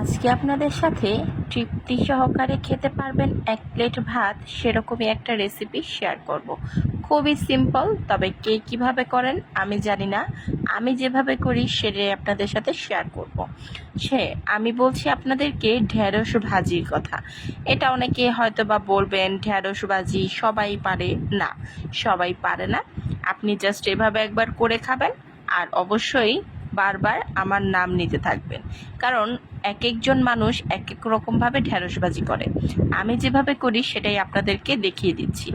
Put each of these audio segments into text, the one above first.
আজকে আপনাদের সাথে তৃপ্তি সহকারে খেতে পারবেন এক প্লেট ভাত। সেরকমই একটা রেসিপি শেয়ার করব। খুবই সিম্পল তবে কে কীভাবে করেন আমি জানি না। আমি যেভাবে করি সেটাই আপনাদের সাথে শেয়ার করব। সে, আমি বলছি আপনাদেরকে ঢেঁড়স ভাজির কথা। এটা অনেকে হয়তো বা বলবেন, ঢেঁড়স ভাজি সবাই পারে। না, সবাই পারে না। আপনি জাস্ট এভাবে একবার করে খাবেন আর অবশ্যই বারবার আমার নাম নিতে থাকবেন। কারণ এক একজন মানুষ এক এক রকমভাবে ঢ্যাঁড়সবাজি করে। আমি যেভাবে করি সেটাই আপনাদেরকে দেখিয়ে দিচ্ছি।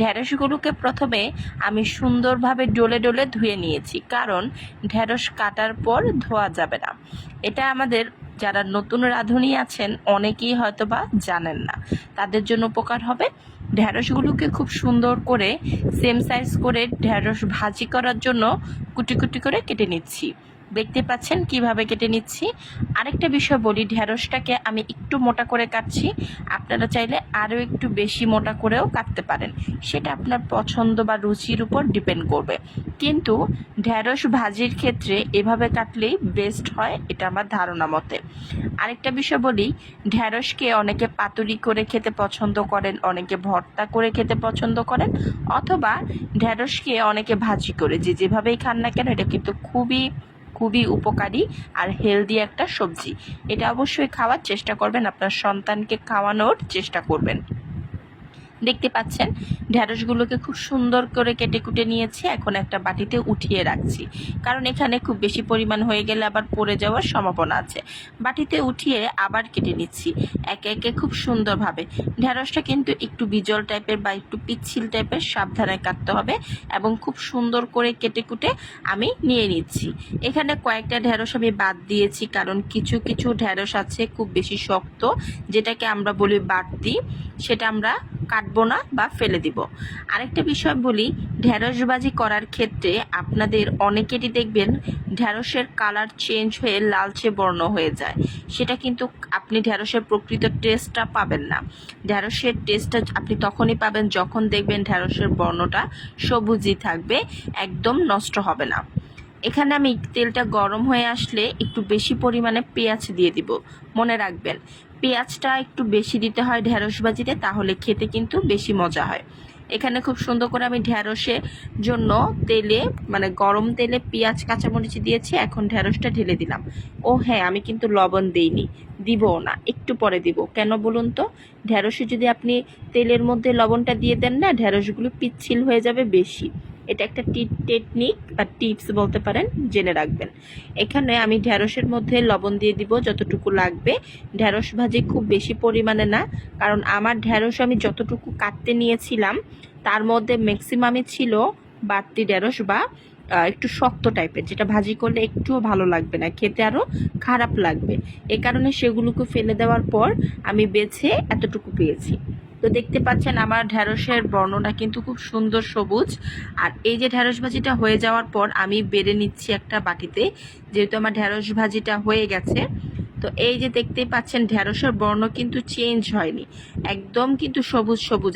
ঢ্যাঁড়সগুলোকে প্রথমে আমি সুন্দরভাবে ডলে ডলে ধুয়ে নিয়েছি, কারণ ঢ্যাঁড়স কাটার পর ধোয়া যাবে না। এটা আমাদের যারা নতুন রাঁধুনি আছেন অনেকেই হয়তো বা জানেন না। তাদের জন্য উপকার হবে ঢ্যাঁড়সগুলোকে খুব সুন্দর করে সেম সাইজ করে ঢ্যাঁড়স ভাজি করার জন্য কুটি কুটি করে কেটে নিচ্ছি। দেখতে পাচ্ছেন কীভাবে কেটে নিচ্ছি? আরেকটা বিষয় বলি ঢ্যাঁড়সটাকে আমি একটু মোটা করে কাটছি। আপনারা চাইলে আরও একটু বেশি মোটা করেও কাটতে পারেন। সেটা আপনার পছন্দ বা রুচির উপর ডিপেন্ড করবে। কিন্তু ঢ্যাঁড়স ভাজির ক্ষেত্রে এভাবে কাটলেই বেস্ট হয়, এটা আমার ধারণা মতে। আরেকটা বিষয় বলি ঢ্যাঁড়সকে অনেকে পাতুরি করে খেতে পছন্দ করেন, অনেকে ভর্তা করে খেতে পছন্দ করেন, অথবা ঢ্যাঁড়সকে অনেকে ভাজি করে। যে যেভাবেই খান না কেন, এটা কিন্তু খুবই খুবই উপকারী আর হেলদি একটা সবজি। এটা অবশ্যই খাওয়ার চেষ্টা করবেন, আপনার সন্তানকে খাওয়ানোর চেষ্টা করবেন। দেখতে পাচ্ছেন ঢ্যাঁড়সগুলোকে খুব সুন্দর করে কেটে কুটে নিয়েছি, এখন একটা বাটিতে উঠিয়ে রাখছি। কারণ এখানে খুব বেশি পরিমাণ হয়ে গেলে আবার পড়ে যাওয়ার সম্ভাবনা আছে। বাটিতে উঠিয়ে আবার কেটে নিচ্ছি, একে একে খুব সুন্দরভাবে। ঢ্যাঁড়সটা কিন্তু একটু বিজল টাইপের বা একটু পিচ্ছিল টাইপের সাবধানে কাটতে হবে এবং খুব সুন্দর করে কেটে কুটে আমি নিয়ে নিচ্ছি। এখানে কয়েকটা ঢ্যাঁড়স আমি বাদ দিয়েছি, কারণ কিছু কিছু ঢ্যাঁড়স আছে খুব বেশি শক্ত, যেটাকে আমরা বলি বাড়তি, সেটা আমরা কাটবো না বা ফেলে দিব। আরেকটা বিষয় বলি ঢ্যাঁড়সবাজি করার ক্ষেত্রে আপনাদের অনেকেরই দেখবেন ঢ্যাঁড়সের কালার চেঞ্জ হয়ে লালচে বর্ণ হয়ে যায়। সেটা কিন্তু আপনি ঢ্যাঁড়সের প্রকৃত টেস্টটা পাবেন না। ঢ্যাঁড়সের টেস্টটা আপনি তখনই পাবেন যখন দেখবেন ঢ্যাঁড়সের বর্ণটা সবুজই থাকবে, একদম নষ্ট হবে না। এখানে আমি তেলটা গরম হয়ে আসলে একটু বেশি পরিমাণে পেঁয়াজ দিয়ে দিব। মনে রাখবেন, পেঁয়াজটা একটু বেশি দিতে হয় ঢ্যাঁড়স ভাজিতে, তাহলে খেতে কিন্তু বেশি মজা হয়। এখানে খুব সুন্দর করে আমি ঢ্যাঁড়সের জন্য তেলে মানে গরম তেলে পেঁয়াজ, কাঁচামরিচ দিয়েছি, এখন ঢ্যাঁড়সটা ঢেলে দিলাম। ও হ্যাঁ আমি কিন্তু লবণ দিইনি, দিবও না, একটু পরে দিব। কেন বলুন তো? ঢ্যাঁড়সে যদি আপনি তেলের মধ্যে লবণটা দিয়ে দেন না ঢ্যাঁড়সগুলো পিচ্ছিল হয়ে যাবে বেশি। এটা একটা টেকনিক বা টিপস বলতে পারেন, জেনে রাখবেন। এখানে আমি ঢ্যাঁড়সের মধ্যে লবণ দিয়ে দিব যতটুকু লাগবে। ঢ্যাঁড়স ভাজি খুব বেশি পরিমাণে না, কারণ আমার ঢ্যাঁড়স আমি যতটুকু কাটতে নিয়েছিলাম, তার মধ্যে ম্যাক্সিমামই ছিল বাড়তি ঢ্যাঁড়স বা একটু শক্ত টাইপের যেটা ভাজি করলে একটুও ভালো লাগবে না, খেতে আরও খারাপ লাগবে। এ কারণে সেগুলোকে ফেলে দেওয়ার পর আমি বেছে এতটুকু পেয়েছি। তো দেখতে পাচ্ছেন আমার ঢ্যাঁড়সের বর্ণটা কিন্তু খুব সুন্দর সবুজ। আর এই যে ঢ্যাঁড়স ভাজিটা হয়ে যাওয়ার পর আমি বেড়ে নিচ্ছি একটা বাটিতে, যেহেতু আমার ঢ্যাঁড়স ভাজিটা হয়ে গেছে। তো এই যে দেখতে পাচ্ছেন ঢ্যাঁড়সের বর্ণ কিন্তু চেঞ্জ হয়নি। একদম কিন্তু সবুজ সবুজ